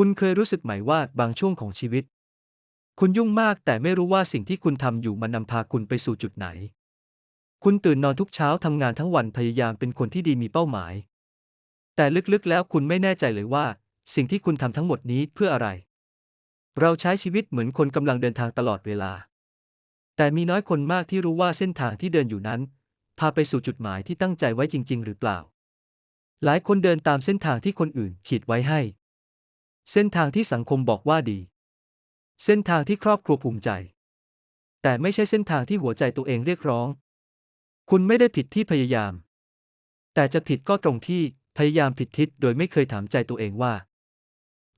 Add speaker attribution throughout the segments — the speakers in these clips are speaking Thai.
Speaker 1: คุณเคยรู้สึกไหมว่าบางช่วงของชีวิต คุณยุ่งมากแต่ไม่รู้ว่าสิ่งที่คุณทำอยู่มันนำพาคุณไปสู่จุดไหน คุณตื่นนอนทุกเช้าทำงานทั้งวันพยายามเป็นคนที่ดีมีเป้าหมาย แต่ลึกๆแล้วคุณไม่แน่ใจเลยว่า สิ่งที่คุณทำทั้งหมดนี้เพื่ออะไร เราใช้ชีวิตเหมือนคนกำลังเดินทางตลอดเวลา แต่มีน้อยคนมากที่รู้ว่าเส้นทางที่เดินอยู่นั้น พาไปสู่จุดหมายที่ตั้งใจไว้จริง ๆ หรือเปล่า หลายคนเดินตามเส้นทางที่คนอื่นขีดไว้ให้ เส้นทางที่สังคมบอกว่าดี เส้นทางที่ครอบครัวภูมิใจ แต่ไม่ใช่เส้นทางที่หัวใจตัวเองเรียกร้อง คุณไม่ได้ผิดที่พยายาม แต่จะผิดก็ตรงที่พยายามผิดทิศโดยไม่เคยถามใจตัวเองว่า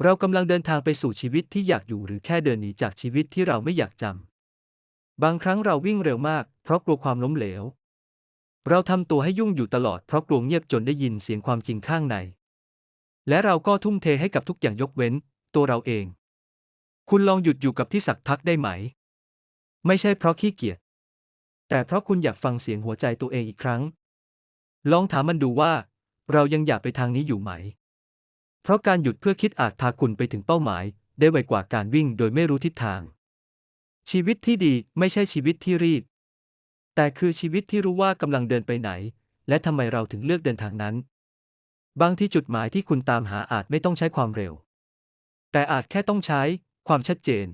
Speaker 1: เรากำลังเดินทางไปสู่ชีวิตที่อยากอยู่หรือแค่เดินหนีจากชีวิตที่เราไม่อยากจำ บางครั้งเราวิ่งเร็วมาก เพราะกลัวความล้มเหลว เราทำตัวให้ยุ่งอยู่ตลอดเพราะกลัวเงียบจนได้ยินเสียงความจริงข้างใน และเราก็ทุ่มเทให้กับทุกอย่างยกเว้น ตัวเราเอง คุณลองหยุดอยู่กับที่สักพักได้ไหม ไม่ใช่เพราะขี้เกียจ แต่เพราะคุณอยากฟังเสียงหัวใจตัวเองอีกครั้ง ลองถามมันดูว่า เรายังอยากไปทางนี้อยู่ไหม เพราะการหยุดเพื่อคิดอาจพาคุณไปถึงเป้าหมาย ได้ไวกว่าการวิ่งโดยไม่รู้ทิศทาง ชีวิตที่ดีไม่ใช่ชีวิตที่รีบ แต่คือชีวิตที่รู้ว่ากำลังเดินไปไหน และทำไมเราถึงเลือกเดินทางนั้น บางที่จุดหมายที่คุณตามหาอาจไม่ต้องใช้ความเร็ว แต่อาจแค่ต้องใช้ความชัดเจน